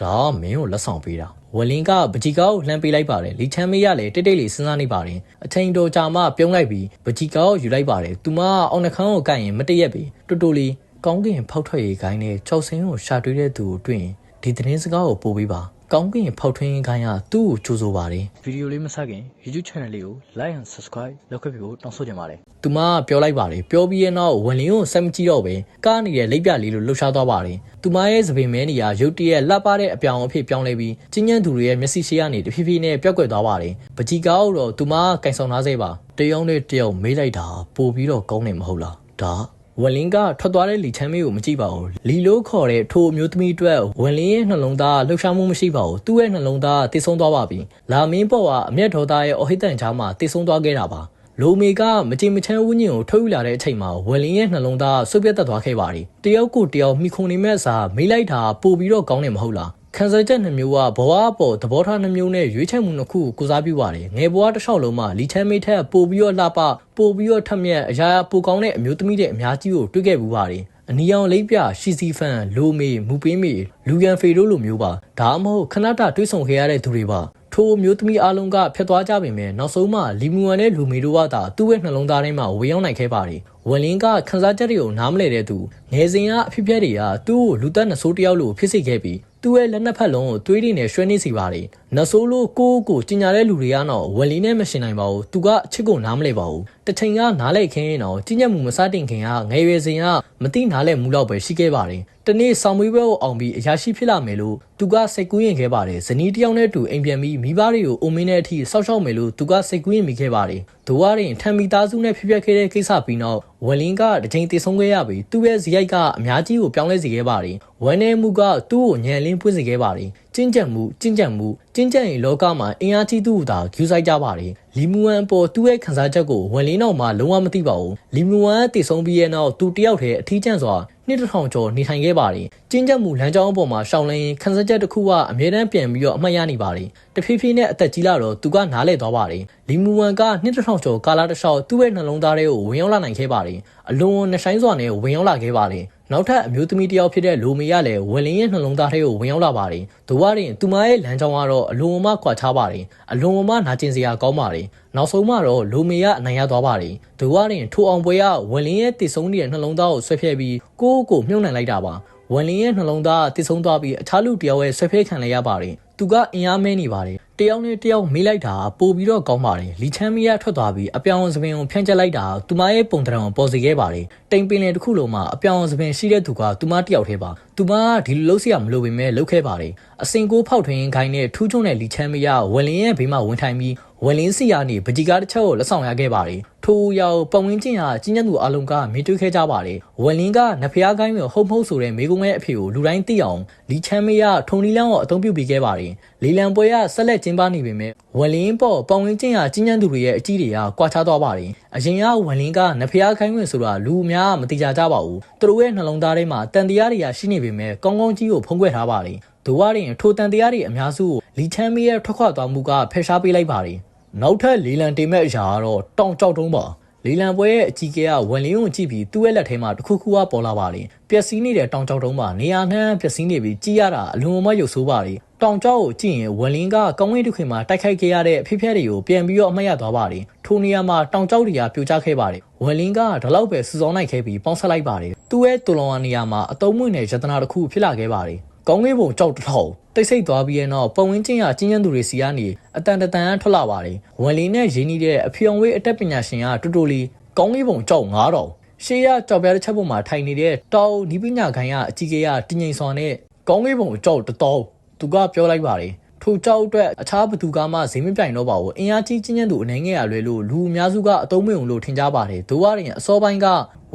ဒါကမင်းကိုလက်ဆောင်ပေးတာဝလင်ကပကြီးကားကိုလှမ်းပေးလိုက်ပါတယ်လီချမ်းမေးရလည်းတိတ်တိတ်လေးစဉ်းစားနေပါတယ်အချိန်တော်ကြာမှပြုံးလိုက်ပြီးပကြီးကားကိုယူလိုက်ပါတယ်သူမအောင်နှခမ်းကိုကိုက်ရင်မတည့်ရက်ပြီးတူတူလေးကောင်းကင်ဖောက်ထွက်ရေးခိုင်းနဲ့ကြောက်စင်းကိုရှာတွေ့တဲ့သူကိုတွေ့ရင်ဒီသတင်းစကားကိုပို့ပေးပါ ကောင်းကင်ဖောက်ထွင်းခိုင်းကသူ့ကိုကြိုးဆိုပါတယ်ဗီဒီယိုလေးမဆက်ခင် YouTube channel လေးကို like and subscribe လုပ်ခဲ့ပြီးကိုတောင်းဆိုချင်ပါတယ်သူမပြောလိုက်ပါတယ်ပြောပြီးရဲ့နောက်ဝင်လင်းကိုစက်မကြည့်တော့ပဲကားနေတဲ့လိပ်ပြလေးလိုလှုပ်ရှားသွားပါတယ်သူမရဲ့သပင်မဲနေရာရုတ်တရက်လှပတဲ့အပြောင်အဖြစ်ပြောင်းလဲပြီးကျင်းညံသူတွေရဲ့မျက်စိရှိကနေတဖြည်းဖြည်းနဲ့ပြောက်ကွယ်သွားပါတယ်ပကြီးကားတော့သူမကင်ဆောင်ထားစေပါတယောက်နဲ့တယောက်မေးလိုက်တာပို့ပြီးတော့ကောင်းနေမဟုတ်လားဒါ ဝလင်းကထွက်သွားတဲ့လီချမ်းမေးကိုမကြည့်ပါဘူးလီလို့ခေါ်တဲ့ထိုအမျိုးသမီးအတွက်ဝလင်းရဲ့နှလုံးသားလှုပ်ရှားမှုမရှိပါဘူးသူ့ရဲ့နှလုံးသားတိတ်ဆုံးသွားပါပြီလာမင်းပေါ်ကအမျက်ဒေါသရဲ့အဟိတန်ချာမှာတိတ်ဆုံးသွားခဲ့တာပါလိုမေကမကြင်မချမ်းဝင်းညင်ကိုထုတ်ယူလာတဲ့အချိန်မှာဝလင်းရဲ့နှလုံးသားဆွပြတ်တက်သွားခဲ့ပါတယ်တယောက်ကိုတယောက်မိခုန်နေမဲ့အစားမေးလိုက်တာပို့ပြီးတော့ကောင်းတယ်မဟုတ်လား ခံစားချက်နှမျိုးကဘဝအပေါ်သဘောထားနှမျိုးနဲ့ရွေးချယ်မှုနှစ်ခုကိုကုစားပြုပါတယ်ငယ်ဘဝတစ်လျှောက်လုံးမှာလီချမ်းမေးထက်ပို့ပြီးတော့လှပပို့ပြီးတော့ထက်မြက်အရာရာပိုကောင်းတဲ့အမျိုးသမီးတွေအများကြီးကိုတွေ့ခဲ့ဘူးပါတယ်အနီရောင်လိပ်ပြရှီစီဖန်လိုမေမူပင်းမေလူကန်ဖေတို့လိုမျိုးပါဒါမှမဟုတ်ခဏတာတွေးဆုံခဲ့ရတဲ့သူတွေပါထိုမျိုးသမီးအလုံးကဖျက်သွားကြပေမဲ့နောက်ဆုံးမှလီမူဝမ်နဲ့လူမီတို့ကသာသူ့ရဲ့နှလုံးသားထဲမှာဝေရောက်နိုင်ခဲ့ပါတယ်ဝလင်းကခန်းစားချက်တွေကိုနားမလည်တဲ့သူငယ်စဉ်ကအဖြစ်ပြက်တွေကသူ့ကိုလူသက်နှဆိုးတယောက်လိုဖြစ်စေခဲ့ပြီး သူ့ရဲ့လက်နှစ်ဖက်လုံးကိုသွေးတွေနဲ့ရွှဲနေစီပါတယ်။နဆိုးလို့ကိုကိုကျင်ညာတဲ့လူတွေကတော့ဝလီနဲ့မရှင်နိုင်ပါဘူး။သူကအချစ်ကိုနားမလဲပါဘူး။ တချိန်ကနားလဲခင်းရင်တော့ကျင်ညက်မှုမစတင်ခင်ကငယ်ရွယ်စဉ်ကမတိနားလဲမှုတော့ပဲရှိခဲ့ပါတယ်။တနေ့ဆောင်မွေးပွဲကိုအောင်ပြီးအရာရှိဖြစ်လာမယ်လို့သူကစိတ်ကူးရင်ခဲ့ပါတယ်။ဇနီးတယောက်နဲ့တူအိမ်ပြန်ပြီးမိဘတွေကိုအုံမင်းတဲ့အထိစောက်ရှောက်မယ်လို့သူကစိတ်ကူးရင်မိခဲ့ပါတယ်။ဒိုဝါရင်ထံမီသားစုနဲ့ဖြစ်ပျက်ခဲ့တဲ့ကိစ္စပြီးနောက်ဝလင်းကတစ်ချိန်တည်ဆုံးခဲ့ရပြီးသူ့ရဲ့ဇီရိုက်ကအများကြီးကိုပြောင်းလဲစေခဲ့ပါတယ်။ဝမ်းနေမှုကသူ့ကိုညံလင်းပွင့်စေခဲ့ပါတယ်။ ကျင့်ကြံမှုကျင့်ကြံမှုကျင့်ကြံရင်လောကမှာအင်အားကြီးသူ့သာဂူးဆိုင်ကြပါတယ်။လီမူဝမ်ပေါ်သူ့ရဲ့ခံစားချက်ကိုဝလင်းနောက်မှလုံးဝမသိပါဘူး။လီမူဝမ်တည်ဆုံးပြီးရဲ့နောက်သူတယောက်တည်းအထီးကျန်စွာနှစ်တစ်ထောင်ကျော်နေထိုင်ခဲ့ပါတယ်။ကျင်းချက်မှုလမ်းကြောင်းအပေါ်မှာရှောင်းလင်းခန်းစက်ချက်တစ်ခုကအမြဲတမ်းပြန်ပြီးတော့အမှတ်ရနေပါတယ်။တဖြည်းဖြည်းနဲ့အသက်ကြီးလာတော့သူကနားလဲသွားပါတယ်။လီမူဝမ်ကနှစ်တစ်ထောင်ကျော်ကာလတစ်လျှောက်သူ့ရဲ့နှလုံးသားထဲကိုဝင်ရောက်လာနိုင်ခဲ့ပါတယ်။အလွန်နှဆိုင်စွာနဲ့ဝင်ရောက်လာခဲ့ပါတယ်။ နောက်ထပ်အမျိုးသမီးတစ်ယောက်ဖြစ်တဲ့လိုမီကလည်းဝလင်းရဲ့နှလုံးသားထဲကိုဝင်ရောက်လာပါတယ်။ဒိုဝါရင်သူမရဲ့လမ်းကြောင်းကတော့အလွန်မှကွာခြားပါတယ်။အလွန်မှနာကျင်စရာကောင်းပါတယ်။နောက်ဆုံးမှတော့လိုမီကအနိုင်ရသွားပါတယ်။ဒိုဝါရင်ထိုအောင်ပွဲကဝလင်းရဲ့တည်ဆုံးနေတဲ့နှလုံးသားကိုဆွဲဖျက်ပြီးကိုယ့်ကိုမြုပ်နှံလိုက်တာပါ။ဝန်လင်းရဲ့နှလုံးသားတည်ဆုံးသွားပြီးအခြားလူတယောက်ရဲ့ဆွဲဖျက်ခံလိုက်ရပါတယ်။သူကအင်အားမဲနေပါတယ်။ တယောက်နဲ့တယောက်မေးလိုက်တာပို့ပြီးတော့ကောင်းပါတယ်။လီချမ်းမီယာထွက်သွားပြီးအပြောင်စပင်ကိုဖြန့်ကျက်လိုက်တာသူမရဲ့ပုံတံကိုပေါ်စီခဲ့ပါတယ်။တိမ်ပင်လယ်တစ်ခုလုံးမှာအပြောင်စပင်ရှိတဲ့သူကသူမတယောက်တည်းပါ။သူမကဒီလိုလှုပ်ရှားမလို့ပေမဲ့လှုပ်ခဲ့ပါတယ်။အစင်ကိုဖောက်ထွင်းခိုင်းတဲ့ထူးချုံတဲ့လီချမ်းမီယာဝန်လင်းရဲ့ဘေးမှာဝင်ထိုင်ပြီးဝလင်းစီယာနေပကြီးကားတစ်ချက်ကိုလက်ဆောင်ရခဲ့ပါတယ်။ ထိုရောက်ပတ်ဝန်းကျင်ဟာကြီးညက်သူအလုံးကမြင်တွေ့ခဲ့ကြပါတယ်။ဝလင်းကနဖျားကိုင်းကိုဟုတ်မဟုတ်ဆိုတဲ့မိကုံးရဲ့အဖေကိုလူတိုင်းသိအောင်လီချမ်းမေးရထုံလီလန်းကိုအသုံးပြုပေးခဲ့ပါတယ်။လီလံပွဲကဆက်လက်ကျင်းပနေပေမဲ့ဝလင်းပေါ်ပတ်ဝန်းကျင်ဟာကြီးညက်သူတွေရဲ့အကြီးတွေကကွာခြားသွားပါတယ်။အရင်ကဝလင်းကနဖျားကိုင်းဝင်ဆိုတာလူအများမသိကြကြပါဘူး။သူတို့ရဲ့နှလုံးသားထဲမှာတန်တရားတွေကရှိနေပေမဲ့ကောင်းကောင်းကြီးကိုဖုံးကွယ်ထားပါတယ်။ဒိုဝါရင်ထိုတန်တရားတွေအများစုကိုလီချမ်းမေးရထွက်ခွာသွားမှုကဖယ်ရှားပေးလိုက်ပါတယ်။ နောက်ထပ်လေလံတင်မဲ့အရာကတော့တောင်ကြောက်တုံးပါလေလံပွဲရဲ့အကြီးကဲကဝန်လင်းကိုကြည့်ပြီးသူ့ရဲ့လက်ထဲမှာတစ်ခုခုကပေါ်လာပါလေပျက်စီးနေတဲ့တောင်ကြောက်တုံးပါနေရာနှမ်းပျက်စီးနေပြီးကြည့်ရတာအလွန်အမရုပ်ဆိုးပါလေတောင်ကြောက်ကိုကြည့်ရင်ဝန်လင်းကကောင်းဝင်းတစ်ခွင်မှာတိုက်ခိုက်ခဲ့ရတဲ့အဖြစ်အပျက်တွေကိုပြန်ပြီးတော့အမှတ်ရသွားပါလေထိုနေရာမှာတောင်ကြောက်တွေကပြိုကျခဲ့ပါတယ်ဝန်လင်းကဒီလောက်ပဲစူစောင်းနိုင်ခဲ့ပြီးပေါင်းဆက်လိုက်ပါတယ်သူ့ရဲ့တူလောင်နေရာမှာအတုံးမွင့်တဲ့ယတနာတစ်ခုဖြစ်လာခဲ့ပါတယ် ကောင်းကင်ဘုံကြောက်တစ်ထောင်တိတ်ဆိတ်သွားပြီးတဲ့နောက်ပတ်ဝန်းကျင်ကကျင်းကျန်းသူတွေစီကနေအတန်တန်ထွက်လာပါတယ်။ဝန်လီနဲ့ရင်းနှီးတဲ့အဖျော်ဝေးအတက်ပညာရှင်ကတူတူလီကောင်းကင်ဘုံကြောက်9000ရှေးရကြောက်ပြတဲ့ချက်ပေါ်မှာထိုင်နေတဲ့တောင်ဒီပညာခိုင်ကအကြီးကရတင်းငိမ်စွာနဲ့ကောင်းကင်ဘုံကြောက်တတော်သူကပြောလိုက်ပါတယ်။ ထိုကြောက်အတွက်အခြားဘသူကမှဈေးမပြိုင်တော့ပါဘူးအင်အားကြီးချင်းချင်းသူအနေငယ်ရလွယ်လို့လူအများစုကအတုံးမဝင်လို့ထင်ကြပါတယ်ဒိုးဝရင်အစောပိုင်းက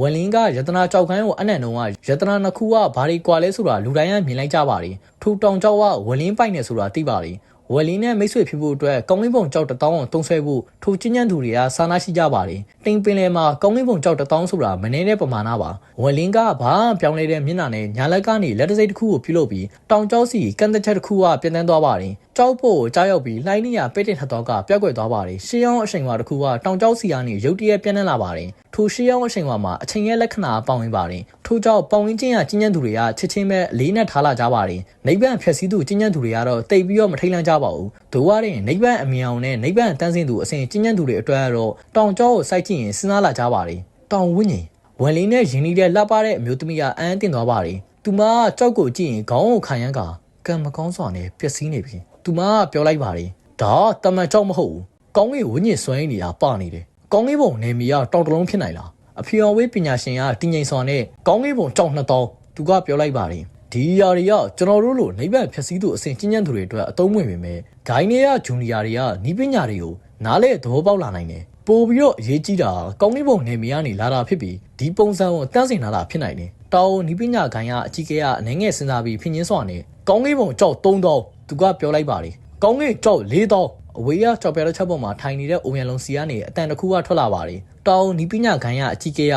ဝလင်းကယတနာကြောက်ခန်းကိုအနံ့တုံးကယတနာနှစ်ခုကဘာတွေကွာလဲဆိုတာလူတိုင်းကမြင်လိုက်ကြပါတယ်ထူတောင်ကြောက်ကဝလင်းပိုက်နေဆိုတာသိပါတယ် ဝဝယ်လင်းနဲ့မိတ်ဆွေဖြစ်ဖို့အတွက်ကောင်းကင်ဘုံကြောက်တထောင်းအောင်တုံးဆွဲဖို့ထိုချင်းညံ့သူတွေကစာနာရှိကြပါတယ်တိမ်ပင်လယ်မှာကောင်းကင်ဘုံကြောက်တထောင်းဆိုတာမနေတဲ့ပမာဏပါဝယ်လင်းကဘာပြောင်းလဲတဲ့မျက်နှာနဲ့ညာလက်ကနေလက်တစိတ်တစ်ခုကိုပြုလုပ်ပြီးတောင်ကျောက်စီကန်သက်ချက်တစ်ခုကပြန်တန်းသွားပါတယ်ကြောက်ဖို့ကြားရောက်ပြီးလှိုင်းနေရပဲ့တင်ထတော့ကပြောက်ွယ်သွားပါတယ်ရှေးအောင်အချိန်ဝါတစ်ခုကတောင်ကျောက်စီကနေရုတ်တရက်ပြန်နှံ့လာပါတယ်ထိုရှေးအောင်အချိန်ဝါမှာအချိန်ရဲ့လက္ခဏာပေါင်းဝင်ပါတယ်ထို့ကြောင့်ပေါင်းဝင်ခြင်းရကြီးညံ့သူတွေကချစ်ချင်းပဲအလေးနဲ့ထားလာကြပါတယ်နိဗ္ဗာန်ဖြည့်ဆည်းသူကြီးညံ့သူတွေကတော့တိတ်ပြီးတော့မထိတ်လန့်ကြပါဘူးဒို့ဝရင်နိဗ္ဗာန်အမြင်အောင်နဲ့နိဗ္ဗာန်တန်းစင်သူအစဉ်ကြီးညံ့သူတွေအတွက်ကတော့တောင်ကျောကိုစိုက်ကြည့်ရင်စဉ်းစားလာကြပါတယ်တောင်ဝင်းကြီးဝန်လင်းနဲ့ရင်းနှီးတဲ့လှပတဲ့အမျိုးသမီးကအန်းတင်သွားပါတယ်သူမကြောက်ကိုကြည့်ရင်ခေါင်းကိုခံရမ်းကကံမကောင်းစွာနဲ့ပျက်စီးနေပြီသူမကပြောလိုက်ပါတယ်ဒါတမန်ကြောက်မဟုတ်ဘူးကောင်းကင်ဝင်းကြီးစွမ်းရည်နေတာပါနေတယ်ကောင်းကင်ဘုံနေမီကတောင်တလုံးဖြစ်နိုင်လားအဖေတော်ဝေးပညာရှင်ကတင်ငိမ်စွာနဲ့ကောင်းကင်ဘုံကြောက်နှစ်တောင်းသူကပြောလိုက်ပါတယ် ဒီຢာတွေကကျွန်တော်တို့လိုနိဗ္ဗာန်ဖြည့်ဆည်းသူအစဉ်ကျဉ်းကျဉ်းသူတွေအတွက်အသုံးဝင်ပေမဲ့ဂိုင်းနေရဂျူနီယာတွေကနီးပညာတွေကိုနားလဲသဘောပေါက်လာနိုင်တယ်ပို့ပြီးတော့အရေးကြီးတာကောင်းကင်ဘုံနေမီကနေလာတာဖြစ်ပြီးဒီပုံစံကိုတန်းစင်လာတာဖြစ်နိုင်တယ်တောင်နီးပညာဂိုင်းကအကြီးကဲကအနေငယ်စဉ်းစားပြီးဖြစ်ရင်းစွာနဲ့ကောင်းကင်ဘုံကြောက်၃တောင်းသူကပြောလိုက်ပါတယ်ကောင်းကင်ကြောက်၄တောင်းအဝေးကကြော်ပြတဲ့ချက်ပေါ်မှာထိုင်နေတဲ့အိုရန်လုံးစီကနေအတန်တစ်ခုကထွက်လာပါတယ်။တောင်နီးပညာခိုင်ကအကြီးကဲက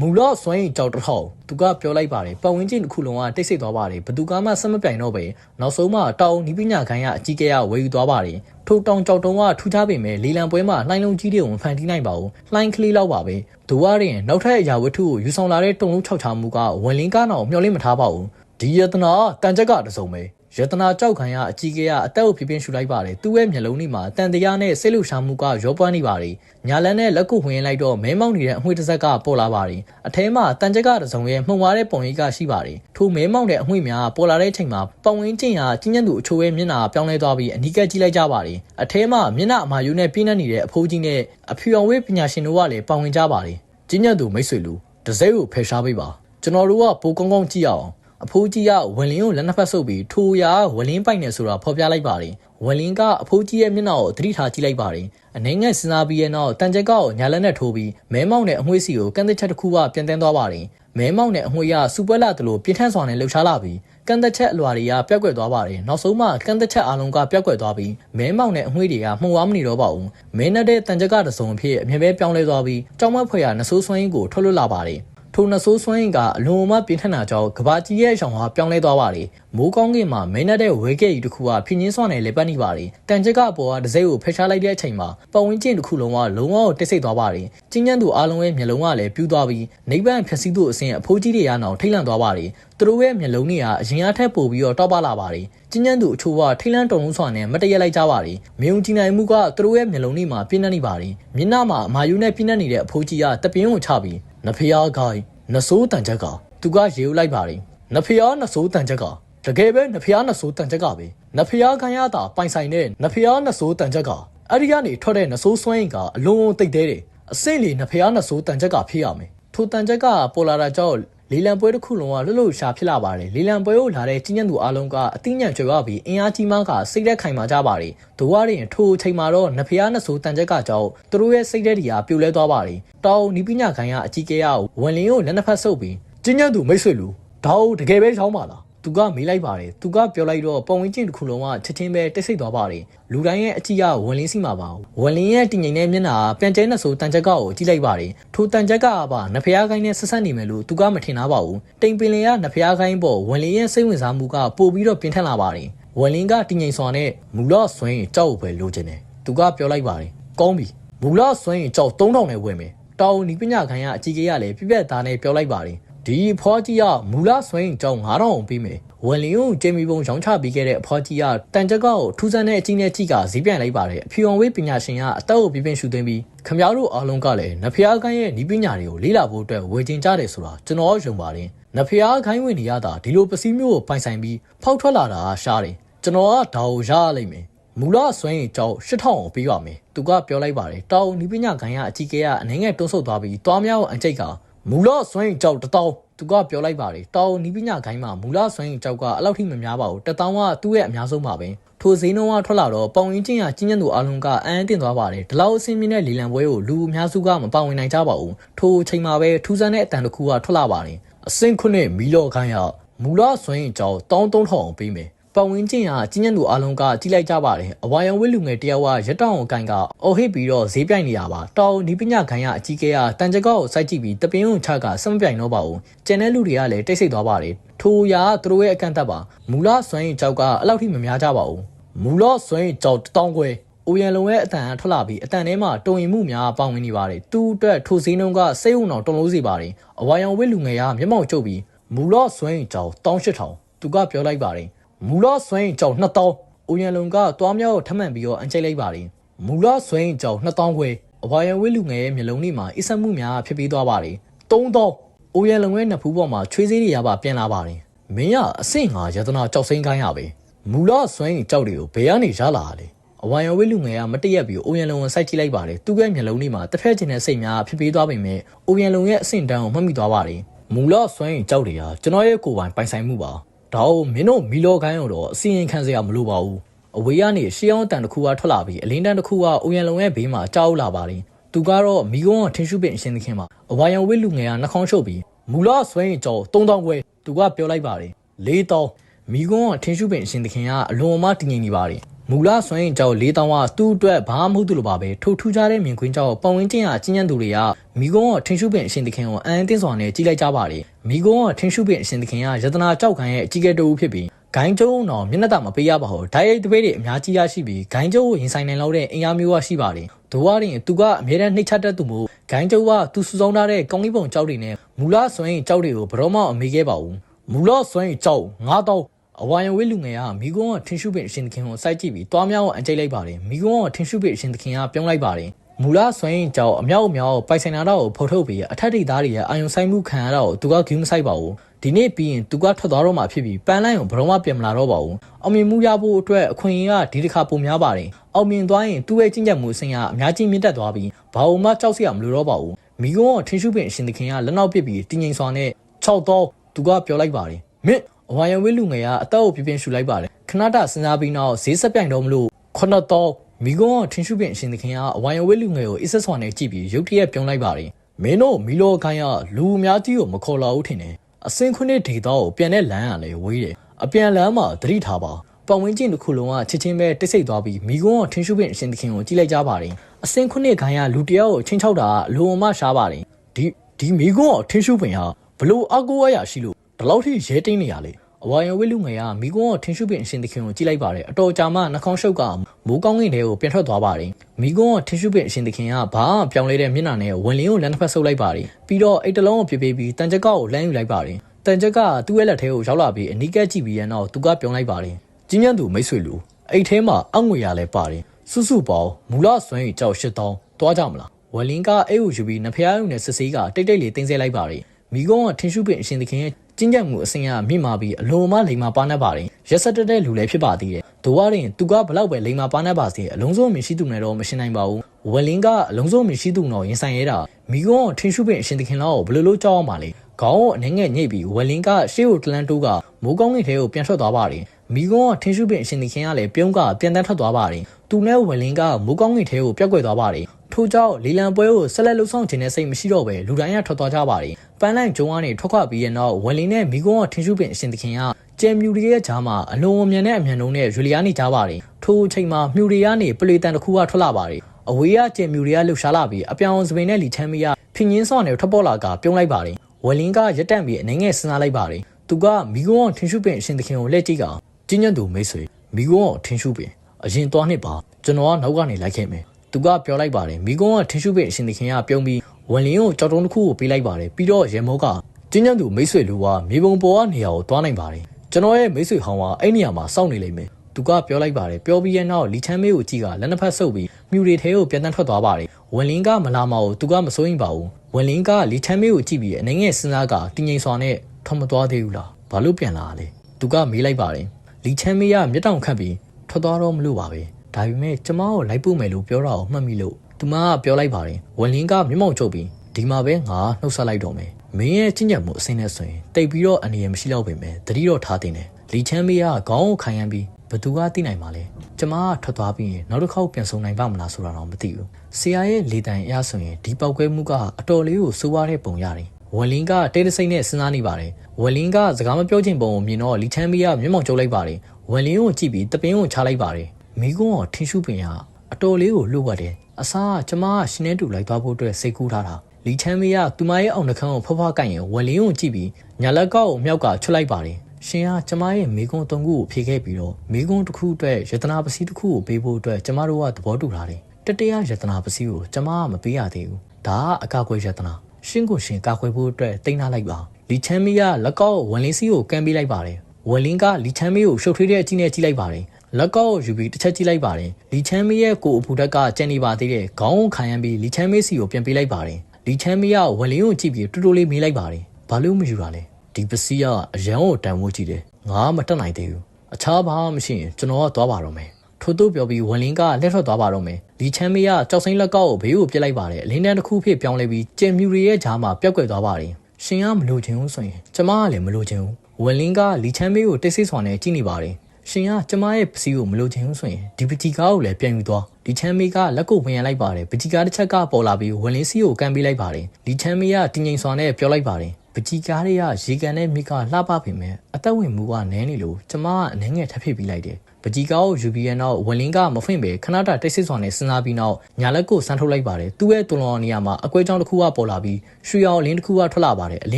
မူလော့စွမ်းရင်ကြောက်တထောက်သူကပြောလိုက်ပါတယ်ပတ်ဝန်းကျင်တစ်ခုလုံးကတိတ်ဆိတ်သွားပါတယ်ဘသူကမှဆက်မပြိုင်တော့ပဲနောက်ဆုံးမှတောင်နီးပညာခိုင်ကအကြီးကဲကဝေယူသွားပါတယ်ထိုတောင်ကြောက်တုံးကထူးခြားပေမဲ့လေလံပွဲမှာလှိုင်းလုံးကြီးတွေကိုမဖန်တီးနိုင်ပါဘူးလှိုင်းကလေးလောက်ပါပဲဒူဝရင်နောက်ထပ်အရာဝတ္ထုကိုယူဆောင်လာတဲ့တုံလုံးခြောက်ချမှုကဝင်လင်းကားနောက်မျောလင်းမထားပါဘူးဒီယတနာတန်ချက်ကတစုံပဲ ရတနာကြောက်ခံရအကြီးကဲကအသက်ကိုပြပြင်းရှူလိုက်ပါတယ်သူ့ရဲ့မျက်လုံးထဲမှာတန်တရားနဲ့စိတ်လှုပ်ရှားမှုကရောပွားနေပါတယ်ညာလန်းနဲ့လက်ကုပ်ဝင်လိုက်တော့မဲမောက်နေတဲ့အမွှေးတစ်စက်ကပေါ်လာပါတယ်အထဲမှာတန်ချက်ကတစုံရဲ့မှုံဝါတဲ့ပုံရိပ်ကရှိပါတယ်ထိုမဲမောက်တဲ့အမွှေးများပေါ်လာတဲ့အချိန်မှာပဝင်းကျင်ဟာကြီးညံ့သူအချိုးရဲ့မျက်နှာပြောင်းလဲသွားပြီးအနီးကပ်ကြည့်လိုက်ကြပါတယ်အထဲမှာမျက်နှာအမာယူနဲ့ပြင်းနေနေတဲ့အဖိုးကြီးနဲ့အဖြူအောင်ဝေးပညာရှင်တို့ကလည်းပဝင်ကြပါတယ်ကြီးညံ့သူမိတ်ဆွေလူတစိမ့်ကိုဖယ်ရှားပေးပါကျွန်တော်တို့ကပိုကောင်းကောင်းကြည့်ရအောင် အဖိုးကြီးကဝင်လင်းကိုလက်နှစ်ဖက်ဆုပ်ပြီးထိုရာဝင်လင်းပိုက်နေဆိုတာဖော်ပြလိုက်ပါတယ်ဝင်လင်းကအဖိုးကြီးရဲ့မျက်နှာကိုသတိထားကြည့်လိုက်ပါတယ်အနေငယ်စဉ်းစားပြီးရဲ့နောက်တန်ကြက်ကကိုညာလက်နဲ့ထိုးပြီးမဲမောက်နဲ့အမွှေးစီကိုကန်းသက်ချက်တစ်ခုကပြန်တန်းသွားပါတယ်မဲမောက်နဲ့အမွှေးကစူပွဲလာသလိုပြင်းထန်စွာနဲ့လှုပ်ရှားလာပြီးကန်းသက်ချက်အလွာတွေကပျောက်ကွယ်သွားပါတယ်နောက်ဆုံးမှကန်းသက်ချက်အလုံးကပျောက်ကွယ်သွားပြီးမဲမောက်နဲ့အမွှေးတွေကမှုံဝါးမနေတော့ပါဘူးမဲနဲ့တဲ့တန်ကြက်ကတစုံအဖြစ်အမြဲပဲပြောင်းလဲသွားပြီးကြောင်မဖွယ်ရနဆိုးဆွမ်းရင်းကိုထွက်လွတ်လာပါတယ် ထိုနှဆိုးဆွမ်းရင်ကအလွန်အမပြင်းထန်တာကြောင့်ကဘာကြီးရဲ့အဆောင်ဟာပြောင်းလဲသွားပါတယ်။မိုးကောင်းကင်မှာမင်းနဲ့တဲ့ဝဲကဲကြီးတစ်ခုကဖြင်းချင်းစွာနဲ့လေပတ်နေပါတယ်။တန်ချက်ကပေါ်ကဒစိမ့်ကိုဖယ်ရှားလိုက်တဲ့အချိန်မှာပတ်ဝန်းကျင်တစ်ခုလုံးကလုံးဝတိတ်ဆိတ်သွားပါတယ်။ကျင်းညံသူအားလုံးရဲ့မျက်လုံးကလည်းပြူးသွားပြီးနိဗ္ဗာန်ဖြည့်ဆည်းသူအစဉ်အဖိုးကြီးတွေရအောင်ထိတ်လန့်သွားပါတယ်။သူတို့ရဲ့မျက်လုံးတွေကအရင်အထက်ပို့ပြီးတော့တောက်ပလာပါတယ်။ကျင်းညံသူအချို့ကထိတ်လန့်တုန်လုံးစွာနဲ့မတရက်လိုက်ကြပါတယ်။မြုံကြည်နိုင်မှုကသူတို့ရဲ့မျက်လုံးတွေမှာပြင်းနေနေပါတယ်။မျက်နှာမှာအမာယူနဲ့ပြင်းနေနေတဲ့အဖိုးကြီးကတပင်းကိုချပြီး နဖျားခိုင်းနဆိုးတန်ချက်ကသူကရေဦးလိုက်ပါတယ်နဖျားနဆိုးတန်ချက်ကတကယ်ပဲနဖျားနဆိုးတန်ချက်ကပဲနဖျားခံရတာပိုင်ဆိုင်တဲ့နဖျားနဆိုးတန်ချက်ကအဲ့ဒီကနေထွက်တဲ့နဆိုးစွမ်းရင်ကအလုံးဝတိတ်သေးတယ်အစင့်လီနဖျားနဆိုးတန်ချက်ကဖြစ်ရမယ်ထိုတန်ချက်ကပေါ်လာတာကြောင့် လေလံပွဲတစ်ခုလုံးကလှုပ်လှုပ်ရှားဖြစ်လာပါတယ်လေလံပွဲကိုလာတဲ့ကြီးညံ့သူအလုံးကအသိဉာဏ်ကျွေရပြီးအင်အားကြီးမှကစိတ်သက်ခိုင်မာကြပါတယ်ဒိုဝါရင်ထိုအချိန်မှာတော့နဖျားနဆိုးတန်ချက်ကကြောင့်သူတို့ရဲ့စိတ်သက်တွေကပြိုလဲသွားပါတယ်တောင်းနီးပညာခိုင်ကအကြီးကဲကဝင်လင်းကိုလက်နှစ်ဖက်ဆုပ်ပြီးကြီးညံ့သူမိတ်ဆွေလူဒါအိုတကယ်ပဲချောင်းပါလား သူကမေးလိုက်ပါတယ်သူကပြောလိုက်တော့ပုံဝင်ကျင်တစ်ခုလုံးကချက်ချင်းပဲတိတ်ဆိတ်သွားပါတယ်လူတိုင်းရဲ့အကြည့်ရဝင်လင်းစီမှာပါဝင်လင်းရဲ့တင်ငိမ်တဲ့မျက်နှာပြန်ကျဲနေဆိုတန်ချက်ကကိုကြည့်လိုက်ပါတယ်ထိုတန်ချက်ကပါနဖျားခိုင်းနဲ့ဆက်ဆက်နေမယ်လို့သူကမထင်သားပါဘူးတိမ်ပင်လင်ကနဖျားခိုင်းပေါ်ဝင်လင်းရဲ့စိတ်ဝင်စားမှုကပို့ပြီးတော့ပြင်းထန်လာပါတယ်ဝင်လင်းကတင်ငိမ်စွာနဲ့မူလဆွင်းကြောက်ပဲလိုချင်တယ်သူကပြောလိုက်ပါတယ်ကောင်းပြီမူလဆွင်းကြောက်3000နဲ့ဝင်မယ်တောင်နီးပညာခိုင်ကအကြီးကြီးကလည်းပြပြသားနဲ့ပြောလိုက်ပါတယ် ဒီဖွားကြီးကမူလဆွင်းကြောင်း9000အောင်ပေးမယ်ဝင်လီကိုဂျေမီဘုံရောင်းချပေးခဲ့တဲ့အဖွားကြီးကတန်ကြက်ကောက်ထူးဆန်းတဲ့အကြီးနဲ့ကြီးကဈေးပြန်လိုက်ပါတယ်အဖြူအောင်ဝေးပညာရှင်ကအတက်ကိုပြပြရှူသွင်းပြီးခမ ्या တို့အားလုံးကလည်းနဖျားကိုင်းရဲ့ဤပညာတွေကိုလေ့လာဖို့အတွက်ဝေကျင်ကြတယ်ဆိုတာကျွန်တော်ယုံပါတယ်နဖျားခိုင်းဝင်နေရတာဒီလိုပစည်းမျိုးကိုပိုင်ဆိုင်ပြီးဖောက်ထွက်လာတာရှားတယ်ကျွန်တော်ကဒါကိုရရလိမ့်မယ်မူလဆွမ်းရင်ကြောက်8000အောင်ပေးပါမယ်သူကပြောလိုက်ပါတယ်တောင်ဤပညာခိုင်ကအကြီးကဲကအနေငယ်တွန်းဆုတ်သွားပြီးတွားမြောက်အကြိတ်က မူလဆွမ်းရင်ကြောက်တတောင်းသူကပြောလိုက်ပါတယ်တောင်နီးပညာခိုင်းမှာမူလဆွမ်းရင်ကြောက်ကအလောက်ထိမများပါဘူးတတောင်းကသူ့ရဲ့အများဆုံးပါပဲထိုဈေးနှုန်းကထွက်လာတော့ပုံရင်းချင်းရကြီးညံ့သူအလုံးကအန်းတင်သွားပါတယ်ဒီလောက်အဆင်းမြင့်တဲ့လီလံပွဲကိုလူအများစုကမပါဝင်နိုင်ကြပါဘူးထိုအချိန်မှာပဲထူးဆန်းတဲ့အတန်တစ်ခုကထွက်လာပါတယ်အဆင့်ခုနှစ်မီလောခိုင်းရမူလဆွမ်းရင်ကြောက်တောင်း3000အောင်ပေးမယ်တ ပတ်ဝန်းကျင်ဟာကြီးညံ့သူအလုံးကကြီးလိုက်ကြပါတယ်အဝါရောင်ဝစ်လူငယ်တယောက်ကရက်တောင်ကိုကန်ကအော်ဟစ်ပြီးတော့ဈေးပြိုင်နေတာပါတောင်ဒီပညာခံရအကြီးကဲကတန်ကြကောက်ကိုစိုက်ကြည့်ပြီးတပင်းုံချကစမပြိုင်တော့ပါဘူးကျန်တဲ့လူတွေကလည်းတိတ်ဆိတ်သွားပါတယ်ထိုရာသူတို့ရဲ့အကန့်အသတ်ပါမူလစွမ်းရင်ကြောက်ကအဲ့လောက်ထိမများကြပါဘူးမူလစွမ်းရင်ကြောက်တောင်းခွဲအိုရန်လုံရဲ့အတန်ထွက်လာပြီးအတန်ထဲမှာတုံရင်မှုများပေါဝင်နေပါတယ်။သူ့အတွက်ထိုစည်းနှုန်းကစိတ်ဝုံအောင်တုံလို့စီပါတယ်။အဝါရောင်ဝစ်လူငယ်ကမျက်မှောက်ကျုပ်ပြီးမူလော့ဆွဲရင်ကြောင်18000သူကပြောလိုက်ပါတယ်။ မူလော့ဆွဲရင်ကြောင်2000အိုရန်လုံကတွားမြောက်ထမှန်ပြီးတော့အန်ချိတ်လိုက်ပါတယ်။မူလော့ဆွဲရင်ကြောင်2000ခွဲအဝါရောင်ဝစ်လူငယ်ရဲ့မျက်လုံးတွေမှာအစ်ဆက်မှုများဖြစ်ပြီးသွားပါတယ်။3000အိုရန်လုံရဲ့နှစ်ဖူးပေါ်မှာချွေးစည်းတွေရပါပြန်လာပါတယ်။မင်းကအဆင့်ငါယတနာကြောက်စိမ့်ခိုင်းရပဲ။မူလော့ဆွဲရင်ကြောက်တွေကိုဘယ်ကနေရလာလဲ။အဝိုင်ယဝိလူငယ်ကမတည့်ရက်ပြီးအိုရန်လုံကိုစိုက်ကြည့်လိုက်ပါတယ်သူ့ရဲ့မျက်လုံးလေးမှာတစ်ဖက်ကျင်တဲ့စိတ်များဖြစ်ပြီးသွားပေမဲ့အိုရန်လုံရဲ့အဆင့်တန်းကိုမှတ်မိသွားပါတယ်မူလဆွမ်းရင်ကြောက်တယ်ဟာကျွန်တော်ရဲ့ကိုယ်ပိုင်ပိုင်ဆိုင်မှုပါ ဒါကိုမင်းတို့မီလောခိုင်းတော့အစီရင်ခံစရာမလိုပါဘူးအဝေးကနေရှေးအောင်တန်တစ်ခုကထွက်လာပြီးအလင်းတန်းတစ်ခုကအိုရန်လုံရဲ့ဘေးမှာကြောက်လာပါတယ်သူကတော့မိကုန်းကထင်းရှုပင်အရှင်သခင်မှာအဝါယံဝိလူငယ်ကနှာခေါင်းရှုပ်ပြီးမူလဆွမ်းရင်ကြောက်3000ခွဲသူကပြောလိုက်ပါတယ်4000မိကုန်းကထင်းရှုပင်အရှင်သခင်ကအလွန်အမတည်ငြိမ်နေပါတယ် မူလဆွမ်းရင်ကြောက်၄တောင်းကသူ့အတွက်ဘာမှမဟုတ်သူလိုပါပဲထိုထူးခြားတဲ့မြင်ကွင်းကြောက်ပတ်ဝန်းကျင်ဟာကျဉ်းညံ့သူတွေကမိကုန်းကထင်းရှုပင်အရှင်သခင်ကိုအန်အင်းစွာနဲ့ကြီးလိုက်ကြပါတယ်မိကုန်းကထင်းရှုပင်အရှင်သခင်ကယတနာကြောက်ခံရဲ့အကြီးကဲတူဖြစ်ပြီးဂိုင်းကျုံတော်မျက်နှာတမပေးရပါဘူးဓာတ်ရိုက်တပိတ်တွေအများကြီးရရှိပြီးဂိုင်းကျုံကိုရင်ဆိုင်နိုင်လောက်တဲ့အင်အားမျိုးကရှိပါတယ်ဒိုဝါရင်သူကအမြဲတမ်းနှိတ်ချတတ်သူမို့ဂိုင်းကျုံကသူစုဆောင်းထားတဲ့ကောင်းကြီးပုံကြောက်တွေနဲ့မူလဆွမ်းရင်ကြောက်တွေကိုဘယ်တော့မှအမေခဲ့ပါဘူးမူလဆွမ်းရင်ကြောက်9000 အဝါယဝေးလူငယ်ကမိကုန်းကထင်းရှုပင်အရှင်သခင်ကိုစိုက်ကြည့်ပြီးတွားမြောက်အန်ကျိတ်လိုက်ပါတယ်မိကုန်းကထင်းရှုပင်အရှင်သခင်ကပြုံးလိုက်ပါတယ်မူလဆွရင်ကြောင့်အမြောက်အမြောက်ပိုင်ဆိုင်နာတော့ကိုဖော်ထုတ်ပြီးအထက်ထိပ်သားတွေရဲ့အာယုံဆိုင်မှုခံရတော့သူကဂူးမဆိုင်ပါဘူးဒီနေ့ပြီးရင်သူကထွက်သွားတော့မှဖြစ်ပြီးပန်းလိုင်းကိုဘယ်တော့မှပြန်မလာတော့ပါဘူးအောင်မြင်မှုရဖို့အတွက်အခွင့်အရေးကဒီတစ်ခါပုံများပါတယ်အောင်မြင်သွားရင်သူ့ရဲ့ကျင့်ကြံမှုအစဉ်ကအများကြီးမြင့်တက်သွားပြီးဘာလို့မှကြောက်စရာမလိုတော့ပါဘူးမိကုန်းကထင်းရှုပင်အရှင်သခင်ကလက်နောက်ပစ်ပြီးတင်းငိမ်စွာနဲ့6တော့သူကပြောလိုက်ပါတယ်မင်း အဝါယံဝိလူငယ်ကအသက်ကိုပြပြင်းရှူလိုက်ပါတယ်ခဏတစဉ်းစားပြီးနောက်ဈေးဆက်ပြိုင်တော့မလို့ခုနှစ်တော့မိကုန်းကထင်းရှုပင်အရှင်သခင်ကအဝါယံဝိလူငယ်ကိုအစ်ဆက်စွာနဲ့ကြည့်ပြီးရုတ်တရက်ပြုံးလိုက်ပါတယ်မင်းတို့မီလိုခိုင်းကလူအများကြီးကိုမခေါ်လာဘူးထင်တယ်အစင်ခွနှစ်ဒေတာကိုပြန်တဲ့လမ်းကလည်းဝေးတယ်အပြန်လမ်းမှာသတိထားပါပတ်ဝန်းကျင်တစ်ခုလုံးကချစ်ချင်းပဲတိတ်ဆိတ်သွားပြီးမိကုန်းကထင်းရှုပင်အရှင်သခင်ကိုကြည့်လိုက်ကြပါတယ်အစင်ခွနှစ်ခိုင်းကလူတယောက်ကိုချင်းချောက်တာကလူအမရှားပါတယ်ဒီဒီမိကုန်းကထင်းရှုပင်ဟာဘလို့အကူအရရှိလို့ ဒီလောက်ထိရဲတင်းနေရလေအဝါယံဝိလူငယ်ကမိကုန်းကထင်းရှုပင်အရှင်သခင်ကိုကြည့်လိုက်ပါတယ်အတော်ကြာမှနှာခေါင်းရှုပ်ကမိုးကောင်းကင်ထဲကိုပြန်ထွက်သွားပါတယ်မိကုန်းကထင်းရှုပင်အရှင်သခင်ကဘာမှပြောင်းလဲတဲ့မျက်နှာနဲ့ဝင်လင်းကိုလမ်းတစ်ဖက်ဆုပ်လိုက်ပါတယ်ပြီးတော့အိတ်တလုံးကိုပြပေးပြီးတန်ကြက်ကောက်ကိုလှမ်းယူလိုက်ပါတယ်တန်ကြက်ကသူ့ရဲ့လက်ထဲကိုရောက်လာပြီးအနီးကပ်ကြည့်ပြီးရနောက်သူကပြောင်းလိုက်ပါတယ်ကြီးမြတ်သူမိတ်ဆွေလူအိတ်ထဲမှာအငွေရလဲပါတယ်စုစုပေါင်းမူလဆွမ်းရီကြောက်ရှစ်တောင်းတွားကြမလားဝလင်းကအိတ်ကိုယူပြီးနဖျားရုံနဲ့စစ်စေးကတိတ်တိတ်လေးတင်းဆဲလိုက်ပါတယ်မိကုန်းကထင်းရှုပင်အရှင်သခင်ရဲ့ ကျင်းကြံမှုအစင်ကမြင့်မာပြီးအလိုမလိမ်မာပါနှက်ပါတယ်ရက်ဆက်တက်တဲ့လူလည်းဖြစ်ပါသေးတယ်ဒိုဝါရင်သူကဘလောက်ပဲလိမ်မာပါနှက်ပါစေအလုံးစုံမရှိသူနဲ့တော့မရှင်းနိုင်ပါဘူးဝလင်းကအလုံးစုံမရှိသူတော့ရင်ဆိုင်ရတာမိကုန်းကထင်းရှုပင်အရှင်သခင်လောက်ဘယ်လိုလုပ်ကြောက်အောင်ပါလဲခေါင်းကိုအနေငယ်ညိတ်ပြီးဝလင်းကရှေ့ကိုတလန်တိုးကမိုးကောင်းငင်ထဲကိုပြန်ထွက်သွားပါတယ်မိကုန်းကထင်းရှုပင်အရှင်သခင်ကလည်းပြုံးကပြန်တန်းထွက်သွားပါတယ်သူနဲ့ဝလင်းကမိုးကောင်းငင်ထဲကိုပြက်ကွက်သွားပါတယ် ထို့ကြောင့်လီလံပွဲကိုဆက်လက်လှုပ်ဆောင်ခြင်းနဲ့စိတ်မရှိတော့ပဲလူတိုင်းကထွက်သွားကြပါတယ်ပန်းလိုက်ကျုံကနေထွက်ခွာပြီးတဲ့နောက်ဝလင်းနဲ့မိကုန်းကထင်းရှုပင်အရှင်သခင်ကကျဲမြူတွေရဲ့ဂျားမှာအလွန်အမြန်နဲ့အမြန်နှုံးနဲ့ရွေလျားနေကြပါတယ်ထိုအချိန်မှာမြူတွေကနေပလေတန်တစ်ခုကထွက်လာပါတယ်အဝေးကကျဲမြူတွေကလှုပ်ရှားလာပြီးအပြောင်စပင်နဲ့လီချမ်းမီကဖင်ငင်းစော့နဲ့ထွက်ပေါ်လာကပြုံးလိုက်ပါတယ်ဝလင်းကရက်တန့်ပြီးအနေငယ်စဉ်းစားလိုက်ပါတယ်သူကမိကုန်းကထင်းရှုပင်အရှင်သခင်ကိုလက်ကြည့်ကကျင်းညံ့သူမိတ်ဆွေမိကုန်းကထင်းရှုပင်အရင်သွားနှစ်ပါကျွန်တော်ကနောက်ကနေလိုက်ခဲ့မယ် သူကပြောလိုက်ပါတယ်မိကုန်းကထင်းရှုပင်အရှင်သခင်ကပြုံးပြီးဝန်လင်းကိုကြောက်တုံးတစ်ခုကိုပေးလိုက်ပါတယ်ပြီးတော့ရေမောကကျင်းညံ့သူမိတ်ဆွေလူကမြေပုံပေါ်ကနေရာကိုသွားနိုင်ပါတယ်ကျွန်တော်ရဲ့မိတ်ဆွေဟောင်းကအဲ့နေရာမှာစောင့်နေလိမ့်မယ်သူကပြောလိုက်ပါတယ်ပြောပြီးရဲ့နောက်လီချမ်းမေးကိုကြည့်ကလက်နှစ်ဖက်ဆုပ်ပြီးမြူတွေထဲကိုပြန်တန်းထွက်သွားပါတယ်ဝန်လင်းကမလာမအောင်သူကမစိုးရင်ပါဘူးဝန်လင်းကလီချမ်းမေးကိုကြည့်ပြီးအနေငယ်စဉ်းစားကတင်းငိမ်စွာနဲ့ထွန်မသွားသေးဘူးလားဘာလို့ပြန်လာလဲသူကမေးလိုက်ပါတယ်လီချမ်းမေးကမျက်တောင်ခတ်ပြီးထွက်သွားတော့မလို့ပါပဲ ဒါပေမဲ့ကျမကိုလိုက်ပို့မယ်လို့ပြောတာကိုမှတ်မိလို့သူမကပြောလိုက်ပါတယ်ဝန်လင်းကမျက်မှောင်ချုပ်ပြီးဒီမှာပဲငါနှုတ်ဆက်လိုက်တော့မယ်မင်းရဲ့ကျင့်ကြံမှုအစင်းနဲ့ဆိုရင်တိတ်ပြီးတော့အနေရမရှိတော့ပေမဲ့တတိတော့ထားတင်တယ်လီချမ်းမေးကခေါင်းကိုခံရမ်းပြီးဘသူကသိနိုင်မှာလဲကျမကထွက်သွားပြီးရင်နောက်တစ်ခေါက်ပြန်ဆုံနိုင်ပါမလားဆိုတာတော့မသိဘူးဆရာရဲ့လေတံအရဆိုရင်ဒီပောက်ကွဲမှုကအတော်လေးကိုစိုးရတဲ့ပုံရတယ်ဝလင်းကတဲတစိမ့်နဲ့စဉ်းစားနေပါတယ်ဝလင်းကစကားမပြောချင်ပုံကိုမြင်တော့လီချမ်းမီကမျက်မှောင်ကျုပ်လိုက်ပါတယ်ဝဝန်လင်းကိုကြည့်ပြီးတပင်းကိုချလိုက်ပါတယ် မိကုန်းကထင်းရှုပင်ကအတော်လေးကိုလှုပ်ဝက်တယ်အစားကကျမကရှင်နေတူလိုက်သွားဖို့အတွက်စိတ်ကူးထားတာလီချမ်းမေးကသူမရဲ့အောင်နှခမ်းကိုဖွားဖွားကိုက်ရင်ဝန်လင်းကိုကြည့်ပြီးညာလက်ကောက်ကိုမြောက်ကချွတ်လိုက်ပါတယ်ရှင်ကကျမရဲ့မိကုန်းသုံးခုကိုဖြေခဲ့ပြီးတော့မိကုန်းတစ်ခုအတွက်ယတနာပစည်းတစ်ခုကိုပေးဖို့အတွက်ကျမတို့ကသဘောတူထားတယ်တတရယတနာပစည်းကိုကျမကမပေးရသေးဘူးဒါကအကာအကွယ်ယတနာရှင်းကိုရှင်ကာကွယ်ဖို့အတွက်တိတ်နာလိုက်ပါလီချမ်းမေးကလက်ကောက်ဝန်လင်းစီကိုကမ်းပေးလိုက်ပါတယ်ဝယ်လင်းကလီချမ်းမေးကိုရှုပ်ထွေးတဲ့အကြည့်နဲ့ကြည့်လိုက်ပါတယ် လက်ကောက်ကိုယူပြီးတစ်ချက်ကြည့်လိုက်ပါတယ်လီချမ်းမေးရဲ့ကိုယ်အဖူဓာတ်ကကျန်နေပါသေးတယ်ခေါင်းကိုခံရမ်းပြီးလီချမ်းမေးစီကိုပြန်ပေးလိုက်ပါတယ်လီချမ်းမေးကဝယ်လင်းကိုကြည့်ပြီးတူတူလေးမေးလိုက်ပါတယ်ဘာလို့မယူတာလဲဒီပစီကအရန်ကိုတန်ဖိုးကြည့်တယ်ငါမတက်နိုင်သေးဘူးအခြားဘာမှမရှိရင်ကျွန်တော်ကသွားပါတော့မယ်ထို့သို့ပြောပြီးဝယ်လင်းကလက်ထွက်သွားပါတော့မယ်လီချမ်းမေးကကြောက်စိမ့်လက်ကောက်ကိုဘေးကိုပြစ်လိုက်ပါတယ်အလင်းတန်းတစ်ခုဖြစ်ပြောင်းလဲပြီးကျင်မြူရီရဲ့ဂျားမှာပျောက်ကွယ်သွားပါတယ်ရှင်ကမလို့ခြင်းဘူးဆိုရင်ကျမကလည်းမလို့ခြင်းဘူးဝယ်လင်းကလီချမ်းမေးကိုတိတ်ဆိတ်စွာနဲ့ကြည့်နေပါတယ် ရှင်ကကျမရဲ့ပစီကိုမလို့ခြင်းဘူးဆိုရင်ဒီပတီကားကိုလည်းပြန်ယူသွားလီချမ်းမေးကလက်ကိုဝင်ရလိုက်ပါတယ်ပတီကားတစ်ချက်ကပေါ်လာပြီးဝယ်လင်းစီကိုကန်ပေးလိုက်ပါတယ်လီချမ်းမေးကတင်းငိမ်စွာနဲ့ပြောလိုက်ပါတယ်ပကြီးကားတွေကရေကန်နဲ့မိကလှပပေမဲ့အသက်ဝင်မှုကနည်းနေလို့ကျမကအနေငယ်ထပ်ဖြစ်ပြီးလိုက်တယ်ပကြီးကားကိုယူပြီးရနောက်ဝလင်းကမဖွင့်ပဲခဏတာတိတ်ဆိတ်စွာနဲ့စဉ်းစားပြီးနောက်ညာလက်ကိုဆန်းထုတ်လိုက်ပါတယ်သူ့ရဲ့တွန်လော်နေရာမှာအကွဲကြောင်းတစ်ခုကပေါ်လာပြီးရွှေအောင်လင်းတစ်ခုကထွက်လာပါတယ်အလ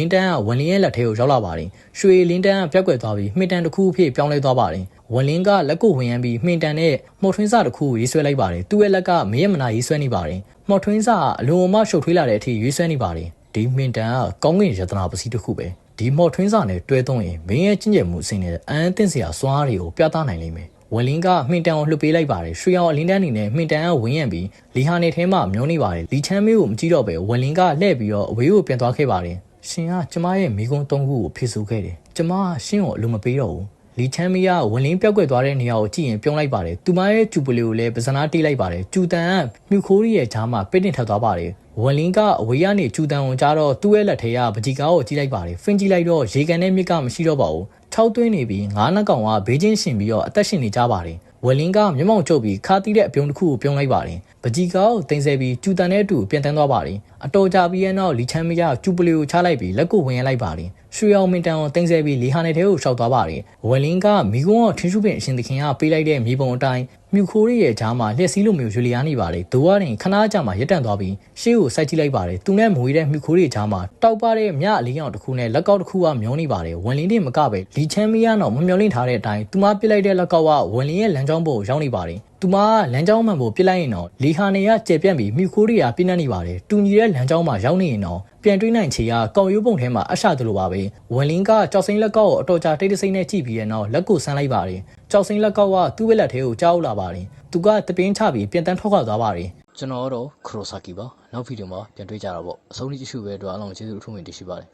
င်းတန်းကဝလင်းရဲ့လက်ထဲကိုရောက်လာပါတယ်ရွှေလင်းတန်းကပြောက်ကွယ်သွားပြီးမှင်တန်တစ်ခုအဖြစ်ပြောင်းလဲသွားပါတယ် ဝလင်းကလက်ကိုဝင်ရမ်းပြီးမှင်တန်နဲ့မော်ထွင်းစာတစ်ခုကိုရေးဆွဲလိုက်ပါတယ်သူ့ရဲ့လက်ကမရမနာရေးဆွဲနေပါတယ်မော်ထွင်းစာကအလွန်အမရှုပ်ထွေးလာတဲ့အထိရေးဆွဲနေပါတယ်ဒီမင်တန်ကကောင်းကင်ရတနာပစီတစ်ခုပဲဒီမော်ထွင်းစာနဲ့တွဲသွင်းရင်မင်းရဲ့ကျင့်ကြံမှုအစဉ်နဲ့အန်းတင်စရာစွမ်းအားတွေကိုပြသနိုင်လိမ့်မယ်ဝလင်းကမှင်တန်ကိုလှုပ်ပေးလိုက်ပါတယ်ရွှေအောင်အလင်းတန်းအနေနဲ့မှင်တန်ကဝင်းရံပြီးလီဟာနေထဲမှာမျောနေပါတယ်လီချမ်းမေးကိုမကြည့်တော့ပဲဝလင်းကလှည့်ပြီးတော့အဝေးကိုပြန်သွားခဲ့ပါတယ်ရှင်ကကျမရဲ့မိကုန်းသုံးခုကိုဖြည့်ဆူခဲ့တယ်ကျမကရှင်းကိုအလိုမပေးတော့ဘူး လီချမ်းမီကဝင်လင်းပြောက်ကွယ်သွားတဲ့နေရာကိုကြည့်ရင်ပြုံးလိုက်ပါတယ်။သူမရဲ့ကျူပလီကိုလည်းပဇနာတေးလိုက်ပါတယ်။ကျူတန်ကမြူခိုးရီရဲ့ဂျားမှာပစ်တင်ထပ်သွားပါတယ်။ဝင်လင်းကအဝေးကနေကျူတန်ကိုကြားတော့သူ့ရဲ့လက်ထဲကပကြီးကားကိုကြည့်လိုက်ပါတယ်။ဖင်ကြည့်လိုက်တော့ရေကန်နဲ့မြစ်ကမရှိတော့ပါဘူး။၆သွင်းနေပြီးငါးနှကောင်ကဘေးချင်းရှင်ပြီးတော့အသက်ရှင်နေကြပါတယ်။ဝယ်လင်းကမျက်မှောင်ချုပ်ပြီးခါတီးတဲ့အပြုံးတစ်ခုကိုပြုံးလိုက်ပါတယ်။ပကြီးကားကိုတင်ဆက်ပြီးကျူတန်နဲ့အတူပြန်တန်းသွားပါတယ်။အတော်ကြာပြီးရဲ့နောက်လီချမ်းမီကကျူပလီကိုချလိုက်ပြီးလက်ကိုဝင်ရလိုက်ပါတယ်။ရွှေအောင်မင်တန်ကိုတင်ဆက်ပြီးလီဟာနယ်ထဲကိုရှောက်သွားပါတယ်။ဝယ်လင်းကမိကုန်းကထင်းရှုပင်အရှင်သခင်ကပေးလိုက်တဲ့မြေပုံအတိုင်းမြူခိုးရီရဲ့ဂျားမှာလျှက်စီးလိုမျိုးရွလျားနေပါတယ်။ဒိုဝါရင်ခဏကြာမှရက်တန့်သွားပြီးရှေ့ကိုစိုက်ကြည့်လိုက်ပါတယ်။သူနဲ့မွေးတဲ့မြူခိုးရီဂျားမှာတောက်ပတဲ့မြအလေးရောင်တစ်ခုနဲ့လက်ကောက်တစ်ခုကမျောနေပါတယ်။ဝင်လင်းတင်မကပဲလီချမ်းမီကတော့မမျောလင့်ထားတဲ့အတိုင်းသူမပစ်လိုက်တဲ့လက်ကောက်ကဝင်လင်းရဲ့လမ်းကြောင်းပေါ်ကိုရောက်နေပါတယ်။သူမကလမ်းကြောင်းမှန်ကိုပြစ်လိုက်ရင်တော့လီဟာနေရကျေပြန့်ပြီးမြူခိုးရီကပြင်းနေနေပါတယ်။တူညီတဲ့လမ်းကြောင်းမှာရောက်နေရင်တော့ပြန်တွေးနိုင်ချေကကောက်ရိုးပုံထဲမှာအရှသလိုပါပဲဝင်လင်းကကြောက်စိမ့်လက်ကောက်ကိုအတော်ကြာတိတ်တဆိမ့်နဲ့ကြည့်ပြီးတဲ့နောက်လက်ကိုဆန်းလိုက်ပါတယ်ကြောက်စိမ့်လက်ကောက်ကသူ့ဝက်လက်ထဲကိုကြောက်လာပါတယ်သူကတပင်းချပြီးပြန်တန်းထောက်ခွာသွားပါတယ်ကျွန်တော်တော့ခရိုဆာကီပါနောက်ဗီဒီယိုမှာပြန်တွေ့ကြတာပေါ့အဆုံးထိကြည့်ရှုပဲအတွက်အားလုံးကျေးဇူးအထူးတင်ရှိပါတယ်